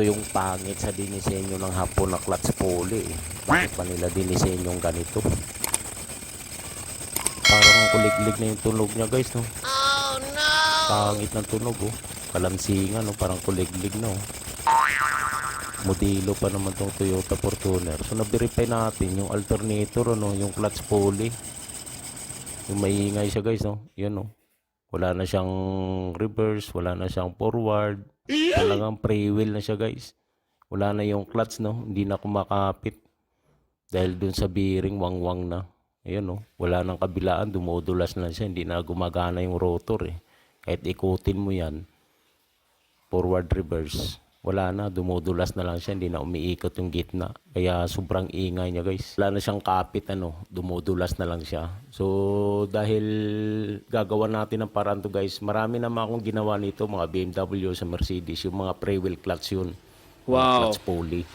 ito yung pangit sa dinisenyo ng hapon na clutch pulley eh. Bakit pa nila dinisenyo ganito? Parang kuliglig na yung tunog niya guys no. Oh no! Pangit ng tunog oh. Kalansingan no, parang kuliglig no? Modelo pa naman tong Toyota Fortuner. So, na-verify natin yung alternator, ano? Yung clutch pulley. Yung maingay siya guys, no? Yan, no? Wala na siyang reverse, wala na siyang forward. Talagang pre-wheel na siya guys. Wala na yung clutch, no? Hindi na kumakapit. Dahil dun sa bearing, wang-wang na. Ayan, no? Wala nang kabilaan, dumudulas na siya. Hindi na gumagana yung rotor, eh. Kahit ikutin mo yan, forward reverse. Wala na, dumudulas na lang siya, hindi na umiikot yung gitna. Kaya sobrang ingay niya guys. Wala na siyang kapit ano, dumudulas na lang siya. So dahil gagawa natin ng paraan to guys, marami naman akong ginawa nito, mga BMW sa Mercedes, yung mga pre-wheel clutch yun. Wow. Clutch pulley.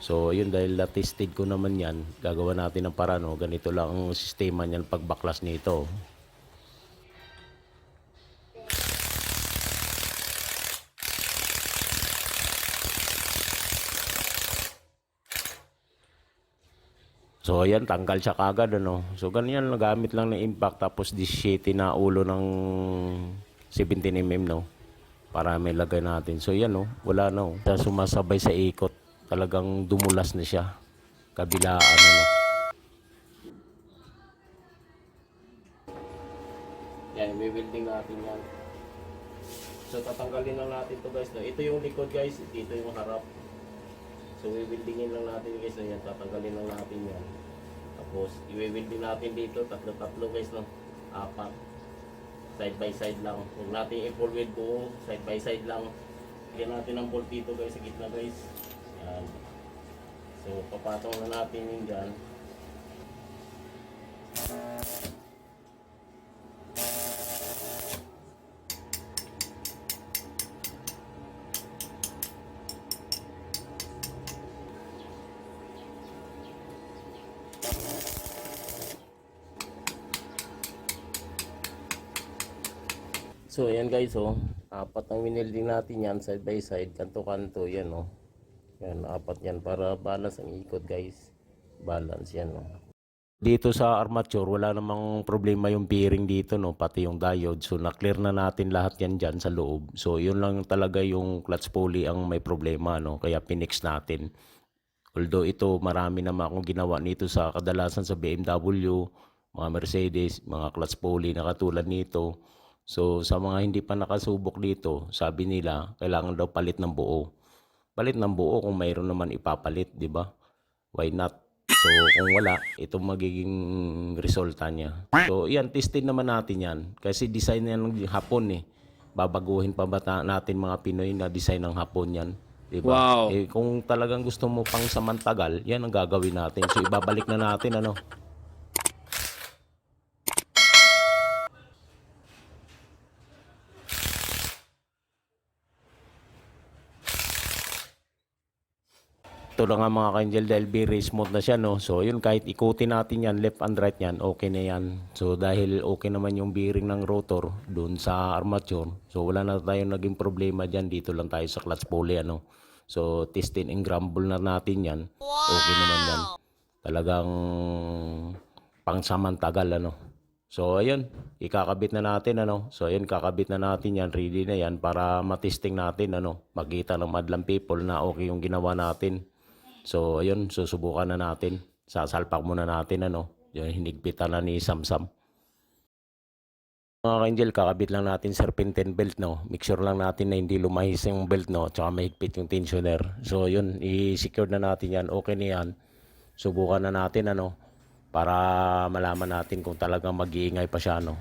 So yun dahil na-tested ko naman yan, gagawa natin ng paraan. No? Ganito lang ang sistema niyan pag baklas nito. So ayan, tanggal siya kagad ano. So ganyan, nagamit lang ng impact tapos 17 na ulo ng 17mm no. Para may lagay natin. So yan no, wala no. Sa sumasabay sa ikot, talagang dumulas na siya. Kabilaan ano. Yan, i-welding natin yan. So tatanggalin lang natin to guys no. Ito yung likod guys, dito yung harap. So, wiwildingin lang natin guys na yan. Tatanggalin lang natin yan. Tapos, iwiwilding natin dito. Tatlo-tatlo guys, no? Apat. Side by side lang. Huwag natin i-full weld buo. Side by side lang. Lagyan natin ng bolt dito guys, sa gitna guys. Yan. So, papatong na natin yun dyan. So, ayan guys, oh. Apat ang winilding natin yan, side by side, kanto-kanto, yan, oh. Yan, apat yan, para balance ang ikot, guys. Balance yan, oh. Dito sa armature, wala namang problema yung bearing dito, no, pati yung diode. So, na-clear na natin lahat yan dyan sa loob. So, yun lang talaga yung clutch pulley ang may problema, no, kaya pinix natin. Although ito, marami naman akong ginawa nito sa kadalasan sa BMW, mga Mercedes, mga clutch pulley na katulad nito. So, sa mga hindi pa nakasubok dito, sabi nila, kailangan daw palit ng buo. Palit ng buo kung mayroon naman ipapalit, di ba? Why not? So, kung wala, ito magiging resulta niya. So, yan, tested naman natin yan. Kasi design yan ng Hapon eh. Babaguhin pa ba natin mga Pinoy na design ng Hapon yan? Di ba? Wow. Eh, kung talagang gusto mo pang samantagal, yan ang gagawin natin. So, ibabalik na natin, ano? Ito lang nga mga ka-angel dahil very smooth na siya no. So yun kahit ikutin natin yan left and right yan okay na yan. So dahil okay naman yung bearing ng rotor dun sa armature. So wala na tayong naging problema dyan. Dito lang tayo sa clutch pulley ano. So testing and grumble na natin yan. Okay naman yan. Talagang pangsamantagal ano. So ayun, ikakabit na natin ano. So ayun, kakabit na natin yan, ready na yan para matesting natin ano. Makita ng madlang people na okay yung ginawa natin. So ayun, susubukan na natin. Sasalpak muna natin ano. Yung hinigpitan na ni Samsam. Mga ka-angel, kakabit lang natin serpentine belt, no? Make sure lang natin na hindi lumahis yung belt, no? Tsaka mahigpit yung tensioner. So, yun, i-secure na natin yan. Okay na yan. Subukan na natin, ano? Para malaman natin kung talagang mag-iingay pa siya, no?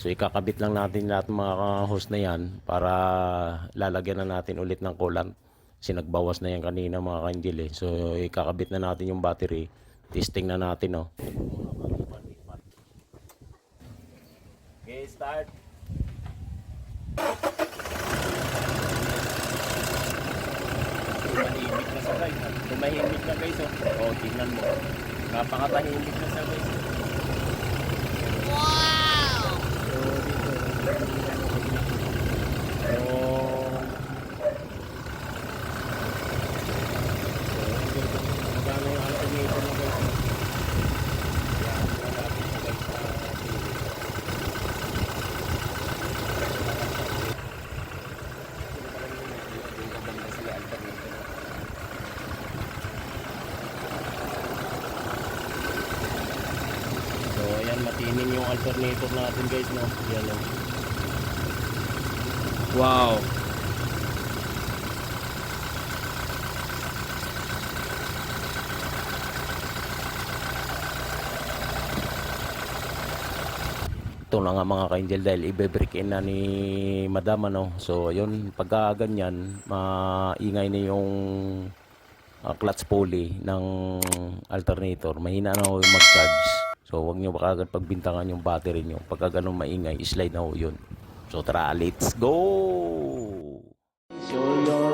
So, ikakabit lang natin lahat ng mga hose na yan para lalagyan na natin ulit ng coolant. Kasi nagbawas na yan kanina, mga ka-angel, eh. So, ikakabit na natin yung battery. Testing na natin, no? Okay, start. Tumahimik na sa guys. Tumahimik na guys. Oh, oh tingnan mo. Napakatahimik na sa guys. Wow! So, Yan, matinin yung alternator natin guys, no? Yan, no? Wow. ito na nga mga ka-angel dahil ibe-break in na ni madam ano so yun pagka ganyan maingay na yung ah, clutch pulley ng alternator mahina na yung mag-charge so wag nyo baka agad pagbintangan yung battery nyo. Pagka ganun maingay slide na ho yun. So tara let's go! Your